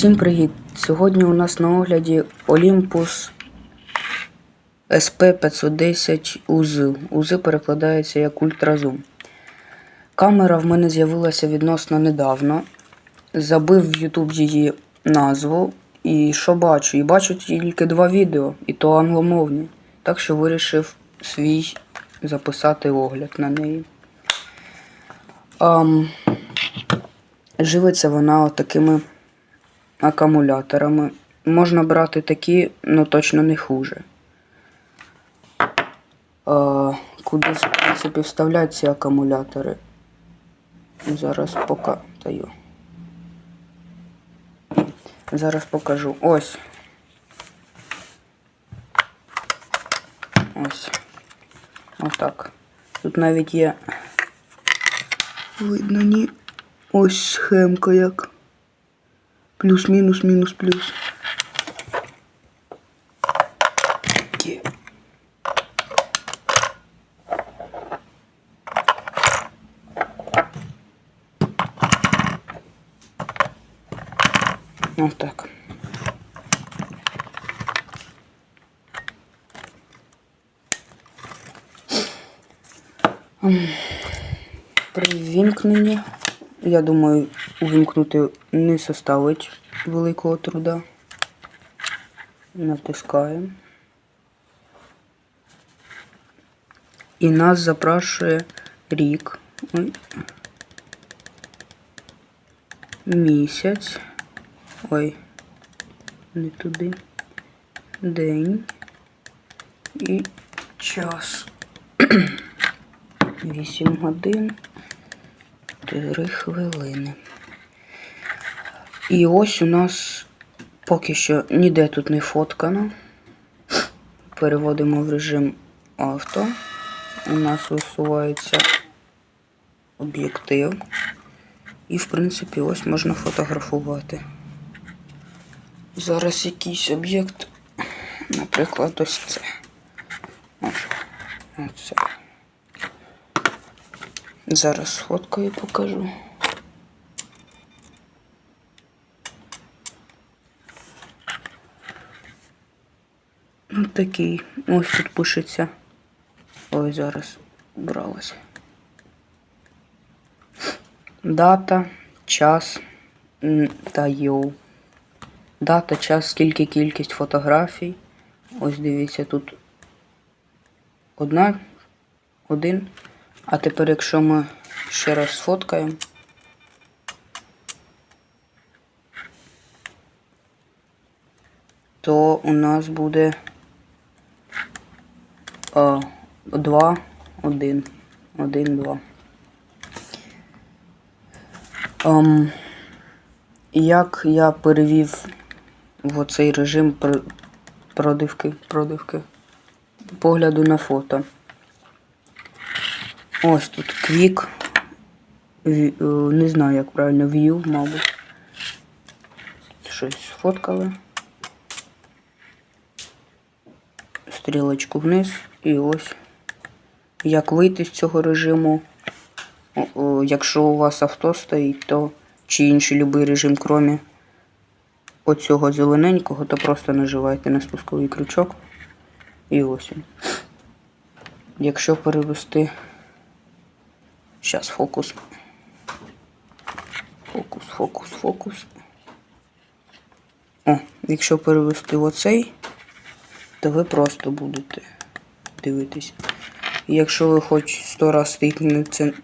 Всім привіт! Сьогодні у нас на огляді Olympus SP510 UZ. UZ перекладається як ультразум. Камера в мене з'явилася відносно недавно. Забив в YouTube її назву. І що бачу? І бачу тільки два відео, і то англомовні. Так що вирішив свій записати огляд на неї. Ам, живиться вона отакими акумуляторами. Можна брати такі, але точно не хуже. А, куди, в принципі, вставляти ці акумулятори? Зараз пока даю. Зараз покажу. Ось. Ось. Отак. Тут навіть є. Видно, ні. Ось схемка як. Плюс, мінус, мінус, плюс. Є. Ось так. М, При вімкненні, я думаю, увімкнути не составить великого труда. Натискаємо. І нас запрашує рік. Ой. Місяць. Ой, не туди. День і час. 8 годин 3 хвилини. І ось у нас поки що ніде тут не фоткано. Переводимо в режим авто. У нас висувається об'єктив. І, в принципі, ось можна фотографувати. Зараз якийсь об'єкт, наприклад, ось це. Ось, оце. Зараз сфоткаю покажу. Ось такий. Ось тут пишеться. Ой, зараз бралася. Дата, час та йоу. Дата, час, скільки кількість фотографій. Ось дивіться, тут одна, один. А тепер, якщо ми ще раз сфоткаємо. То у нас буде а, 2, 1, 1, 2. Ем, як я перевів в оцей режим пр- продивки, продивки погляду на фото. Ось тут квік. Е, Не знаю, як правильно, view, мабуть. Щось сфоткали. Стрілочку вниз і ось. Як вийти з цього режиму. Якщо у вас авто стоїть, то чи інший любий режим, крім оцього зелененького, то просто наживайте на спусковий крючок. І ось він. Якщо перевести. Зараз фокус. Фокус, фокус, фокус. О, якщо перевести в оцей, то ви просто будете дивитись. І якщо ви хоч сто раз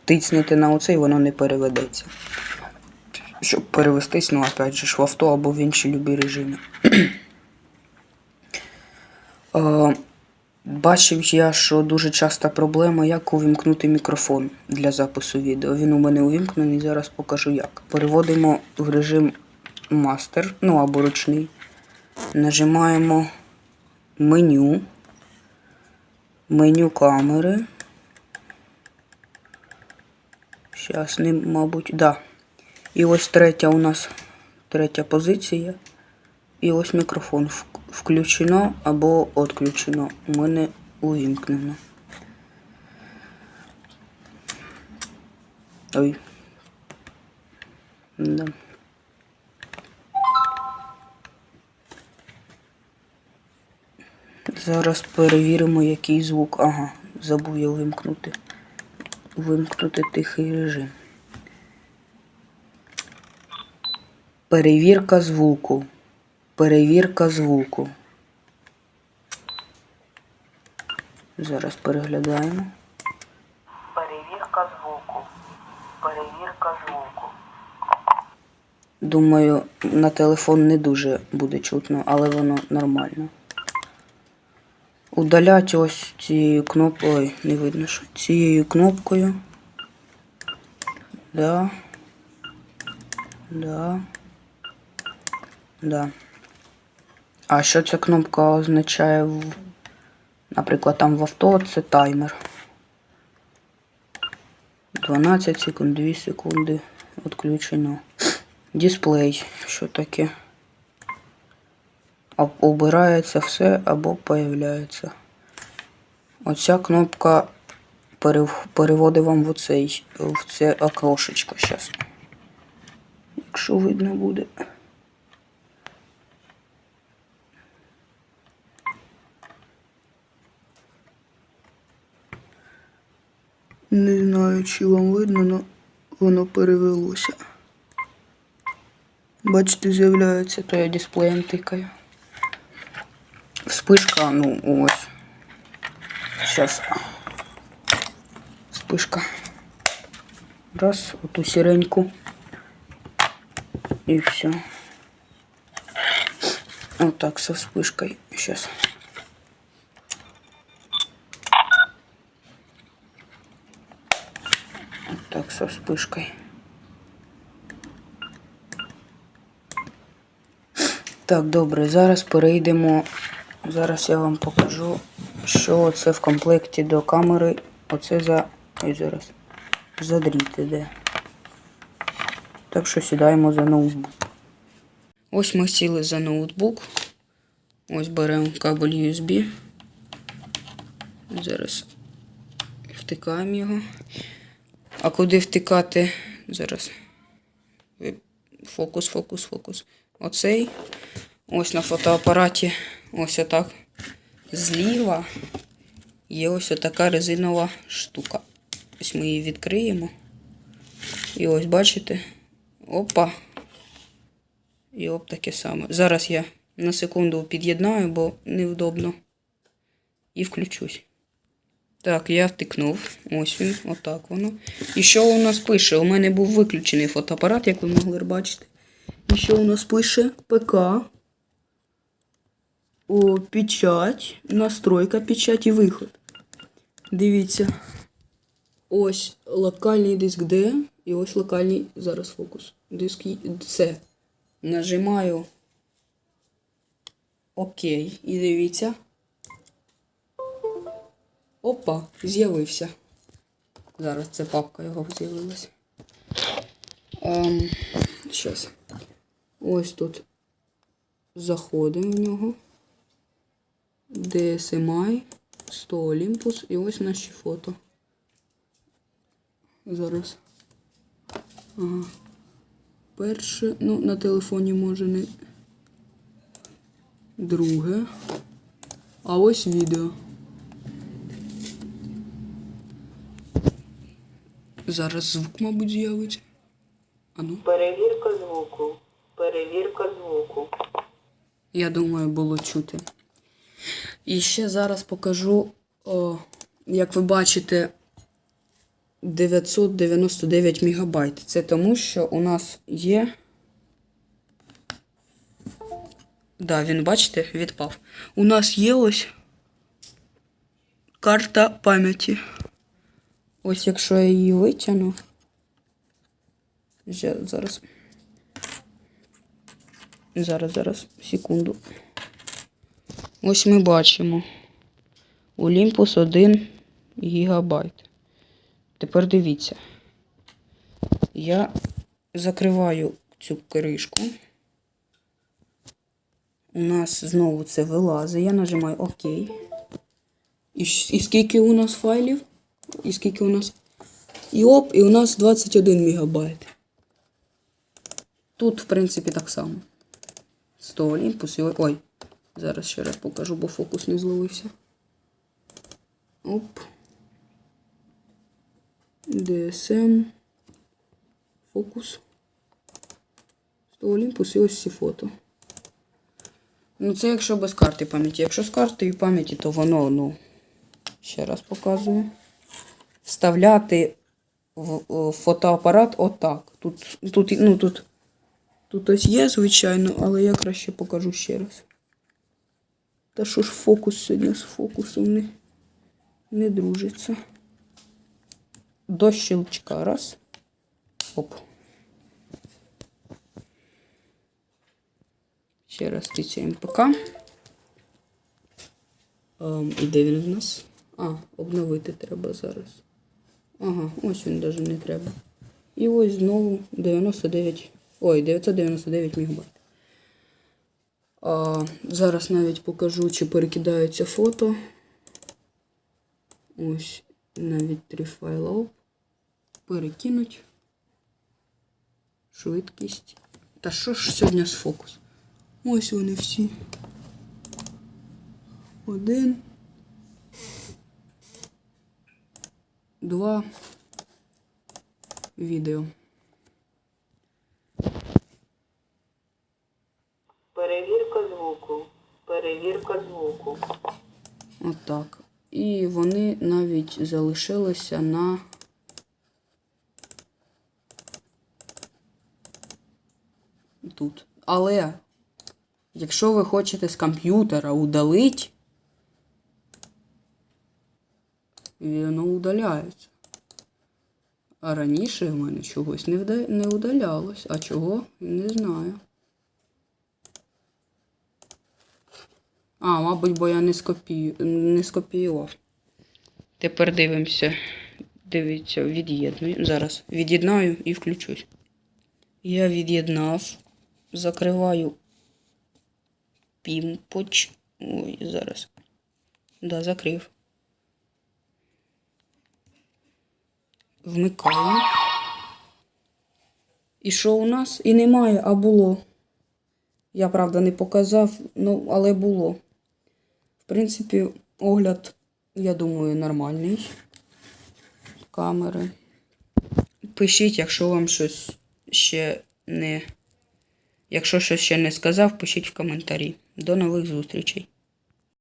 тицнете, на оцей, воно не переведеться. Щоб перевестись, ну опять же, в авто або в інші любі режими. Бачив я, що дуже часта проблема, як увімкнути мікрофон для запису відео. Він у мене увімкнений, зараз покажу як. Переводимо в режим мастер, ну або ручний. Нажимаємо меню, меню камери. Зараз не, мабуть, да. І ось третя у нас третя позиція. І ось мікрофон включено або відключено. У мене увімкнено. Ой. Да. Зараз перевіримо, який звук. Ага, забув я вимкнути. Вимкнути тихий режим. Перевірка звуку. Перевірка звуку. Зараз переглядаємо. Перевірка звуку. Перевірка звуку. Думаю, на телефон не дуже буде чутно, але воно нормально. Удалять ось цією кнопкою. Ой, не видно, що цією кнопкою. Да. Да. Да. А що ця кнопка означає в. Наприклад, там в авто це таймер. 12 секунд, 2 секунди. Відключено. Дисплей. Що таке? Обирається все або появляється. Оця кнопка переводить вам в оцей, в це окошечко зараз. Якщо видно буде. Не знаю, чи вам видно, але воно перевелося. Бачите, з'являється, то я дисплеєм тикаю. Вспишка, ну ось. Сейчас. Вспишка. Раз, оту сіреньку. І все. Отак со вспишкою. Сейчас. Так, со вспишкой. Так, добре, зараз перейдемо. Зараз я вам покажу, що це в комплекті до камери. Оце за. Ой, зараз. За дріт іде. Так що сідаємо за ноутбук. Ось ми сіли за ноутбук. Ось беремо кабель USB. Зараз втикаємо його. А куди втикати? Зараз. Фокус, фокус, фокус. Оцей. Ось на фотоапараті. Ось отак. Зліва є ось така резинова штука. Ось ми її відкриємо. І ось бачите. Опа. І оп таке саме. Зараз я на секунду під'єднаю, бо невдобно. І включусь. Так, я втикнув. Ось він, отак воно. І що у нас пише? У мене був виключений фотоапарат, як ви могли бачити. І що у нас пише? ПК. О, печать. Настройка, печать і виход. Дивіться. Ось локальний диск D. І ось локальний зараз фокус. Диск C. Нажимаю ОК. І дивіться. Опа, з'явився. Зараз це папка його з'явилася. Ем, щас. Ось тут заходимо в нього. DSMI, 100 Olympus і ось наші фото. Зараз. Ага. Перше, ну, на телефоні може не. Друге. А ось відео. Зараз звук, мабуть, з'явиться. Ану. Перевірка звуку. Перевірка звуку. Я думаю, було чути. І ще зараз покажу, о, як ви бачите, 999 мегабайт. Це тому, що у нас є. Да, він, бачите, відпав. У нас є ось карта пам'яті. Ось якщо я її витягну. Зараз. Зараз, зараз, секунду. Ось ми бачимо. Olympus 1 гігабайт. Тепер дивіться. Я закриваю цю кришку. У нас знову це вилазить. Я нажимаю ОК. І, і скільки у нас файлів? І скільки у нас. І оп, і у нас 21 мегабайт. Тут, в принципі, так само. 100 Olympus ой. Зараз ще раз покажу, бо фокус не зловився. Оп. DSM. Фокус. 100 Олімпус і ось ці фото. Ну, це якщо без карти пам'яті. Якщо з картою пам'яті, то воно, ну, ще раз показую. Вставляти в, в фотоапарат отак. Тут, тут, ну, тут, тут ось є, звичайно, але я краще покажу ще раз. Та що ж фокус сьогодні з фокусом не, не дружиться. До щелчка. Раз. Оп. Ще раз тицяємо ПК. Ем, і де він в нас? А, обновити треба зараз. Ага, ось він навіть не треба. І ось знову 99. Ой, 999 МБ. Зараз навіть покажу, чи перекидаються фото. Ось навіть три файла. Перекинуть. Швидкість. Та що ж сьогодні з фокус? Ось вони всі. Один. Два. Відео. Перевірка звуку. Перевірка звуку. Отак. І вони навіть залишилися на. Тут. Але якщо ви хочете з комп'ютера удалити, воно удаляється. А раніше в мене чогось не, вда... не удалялось. А чого? Не знаю. А, мабуть, бо я не, скопію... не скопіював. Тепер дивимося. Дивіться, від'єдную. Зараз від'єднаю і включусь. Я від'єднав. Закриваю пімпоч. Ой, зараз. Да, закрив. Вмикаю. І що у нас? І немає, а було. Я, правда, не показав, ну, але було. В принципі, огляд, я думаю, нормальний. Камери. Пишіть, якщо вам щось ще не. Якщо щось ще не сказав, пишіть в коментарі. До нових зустрічей.